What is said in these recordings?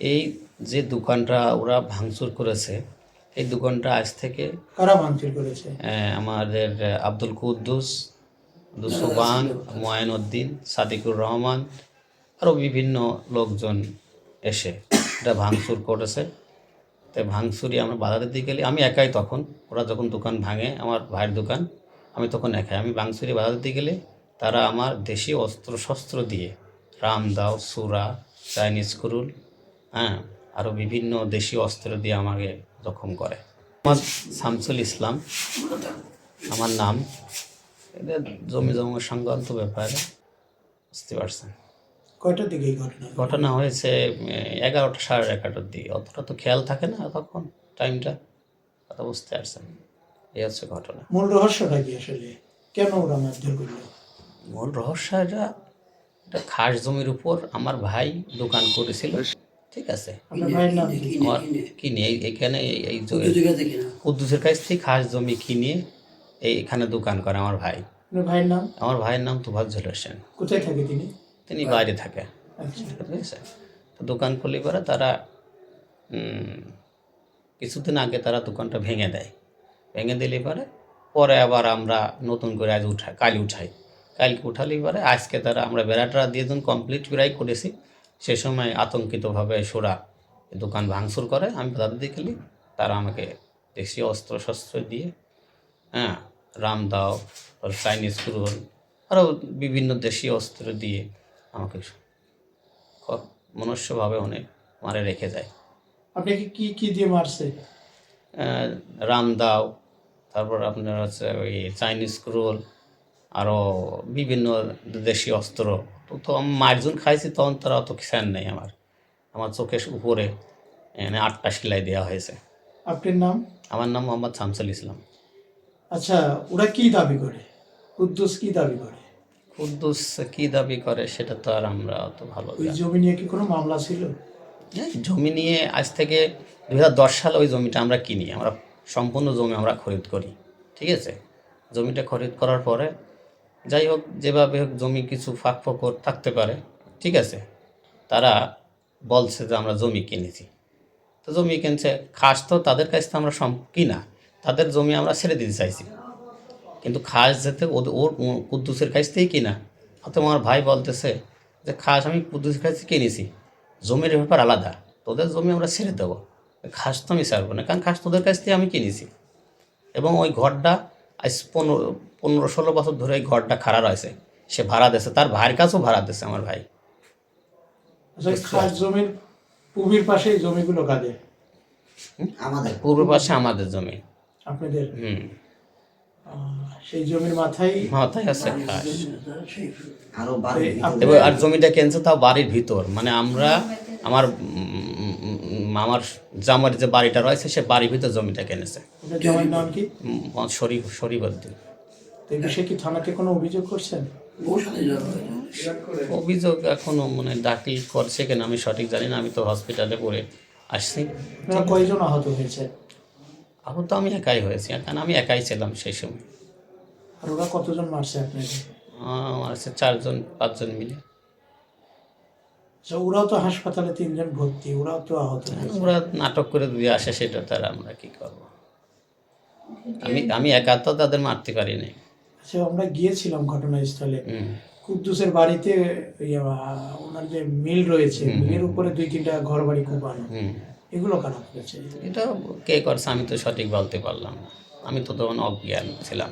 এই যে দোকানটা ওরা ভাঙচুর করেছে এই দোকানটা আজ থেকে কারা ভাঙচুর করেছে? আমাদের আব্দুল কুদ্দুস দুসুবান ময়নউদ্দিন সাদিকুর রহমান আরও বিভিন্ন লোকজন এসে এটা ভাঙচুর করেছে। তাই ভাঙচুরি আমরা বাধা দিতে গেলে আমি একাই তখন ওরা যখন দোকান ভাঙে আমার ভাইয়ের দোকান আমি তখন একাই। আমি ভাঙচুরি বাধা দিতে গেলে তারা আমার দেশি অস্ত্র শস্ত্র দিয়ে রামদাও সুরা চাইনিজ কুরুল হ্যাঁ আরও বিভিন্ন দেশি অস্ত্র দিয়ে আমাকে জখম করে। আমার শামসুল ইসলাম। আমার নাম এটা জমি জমা সংক্রান্ত ব্যাপারে বুঝতে পারছেন। কয়টার দিকে ঘটনা? ঘটনা হয়েছে এগারোটা সাড়ে এগারোটার দিকে। অতটা তো খেয়াল থাকে না তখন টাইমটা কথা বুঝতে পারছেন। এই হচ্ছে ঘটনা। মূল রহস্যটা কি আসলে? কেন ওরা মারধর করল? মূল রহস্য এটা এটা খাস জমির উপর আমার ভাই দোকান করেছিল। ঠিক আছে। কিনে এই- এখানে এই- কুদ্দুসের কাছ থেকে খাস জমি কিনে এই এখানে দোকান করে আমার ভাই। ভাইয়ের নাম? আমার ভাইয়ের নাম তুফাজ্জল হোসেন কোথায় থাকে তিনি? তিনি বাইরে থাকে। আচ্ছা। ঠিক আছে। তো দোকান খুলি করে তারা কিছুদিন আগে তারা দোকানটা ভেঙে দেয়। ভেঙে দিলে পরে পরে আবার আমরা নতুন করে আজ উঠাই কাল উঠাই। কালকে উঠালি পরে আজকে তারা আমরা বেড়াটা দিয়ে যখন কমপ্লিট বেড়াই করেছি। সে সময় আতঙ্কিতভাবে সোরা দোকান ভাঙচুর করে আমি তাদের দেখলি? তারা আমাকে দেশীয় অস্ত্র শস্ত্র দিয়ে হ্যাঁ রাম দাও চাইনিজ কুরুল আরও বিভিন্ন দেশীয় অস্ত্র দিয়ে আমাকে মনুষ্যভাবে অনেক মারে রেখে যায়। আপনাকে কি কি দিয়ে মারছে? রাম দাও তারপর আপনার হচ্ছে ওই চাইনিজ ক্রোল আরও বিভিন্ন দেশি অস্ত্র তো আমি মার্জন খাইছি তখন তারা অত খেয়াল নেই আমার। আমার চোখের উপরে এনে আটটা সেলাই দেওয়া হয়েছে। আপনার নাম? আমার নাম মোহাম্মদ শামসুল ইসলাম। আচ্ছা ওরা কি দাবি করে? কুদ্দুস কি দাবি করে? কুদ্দুস কী দাবি করে সেটা তো আর আমরা অত ভালো ওই জমি নিয়ে কি কোনো মামলা ছিল? জমি নিয়ে আজ থেকে দুই হাজার দশ সালে ওই জমিটা আমরা কিনি। আমরা সম্পূর্ণ জমি আমরা খরিদ করি। ঠিক আছে? জমিটা খরিদ করার পরে যাই হোক, যেভাবে হোক জমি কিছু ফাঁক ফোকর থাকতে পারে, ঠিক আছে? তারা বলছে যে আমরা জমি কিনেছি। তো জমি কিনছে, খাস তো তাদের কাছ থেকে আমরা সম কিনা, তাদের জমি আমরা ছেড়ে দিতে চাইছি। কিন্তু খাস যেতে ওদের ওর কুদ্দুসের কাছ থেকেই কিনা। অথবা আমার ভাই বলতেছে যে, খাস আমি কুদ্দুসের কাছ থেকে কিনেছি, জমির ব্যাপার আলাদা, তোদের জমি আমরা ছেড়ে দেবো। খাস তো আমি ছাড়বো না, কারণ খাস তোদের কাছ থেকে আমি কিনেছি। এবং ওই ঘরটা আজ পনেরো পনেরো ষোলো বছর ধরে এই ঘরটা খাড়া রয়েছে। সে ভাড়া দিয়েছে তার ভাইয়ের কাছেও ভাড়া দিয়েছে আমার ভাই। আচ্ছা খাস জমির পুবির পাশে জমিগুলো কাদের? আমাদের পূর্ব পাশে আমাদের জমি। আপনাদের? হুম। সেই জমির মাথায় মাথায় আছে আর জমিটা কিনছে তাও বাড়ির ভিতর। মানে আমরা আমার আমার জামার যে বাড়িটা রয়েছে সে বাড়ির ভিতর জমিটা কিনেছে। ওটার জমির নাম কি? শরীফ এই বিষয়ে কি থানাতে কোনো অভিযোগ করছেন? অভিযোগ এখনও মানে দাখিল করছে কিনা আমি সঠিক জানি না আমি তো হসপিটালে পড়ে আসছি। কয়জন আহত হয়েছে? আহত আমি একাই হয়েছি কারণ আমি একাই ছিলাম সেই সময়। আর ওরা কতজন মারছে আপনাকে? আছে চারজন পাঁচজন মিলে। ওরাও তো হাসপাতালে তিনজন ভর্তি ওরাও তো আহত হয়েছে। ওরা নাটক করে দিয়ে আসে সেটা তার আমরা কি করব? আমি আমি একা তো তাদের মারতে পারি নাই। আচ্ছা আমরা গিয়েছিলাম ঘটনাস্থলে। কুদ্দুসের বাড়িতে ওনার যে মিল রয়েছে মিলের উপরে দুই তিনটা ঘর বাড়ি কোপানো এগুলো কারা করেছে? এটা কে করছে আমি তো সঠিক বলতে পারলাম না। আমি তো তখন অজ্ঞান ছিলাম।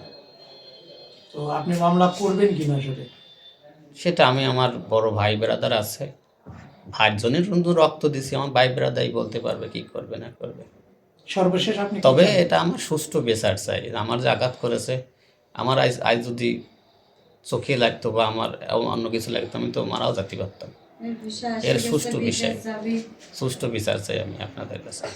তো আপনি মামলা করবেন কিনা সেটা? সেটা আমি আমার বড় ভাই বেড়াদার আছে। ভাইয়ের বন্ধু শুধু রক্ত দিছি আমার ভাই ব্রাদাই বলতে পারবে কি করবে না করবে। সর্বশেষ আপনি তবে এটা আমার সুষ্ঠু বিচার চাই আমার যে আঘাত করেছে আমার আজ আজ যদি চোখে লাগতো বা আমার অন্য কিছু লাগতো আমি তো মারাও যাতে পারতাম। এর সুষ্ঠু বিষয়। সুষ্ঠু বিচার চাই আমি আপনাদের কাছে।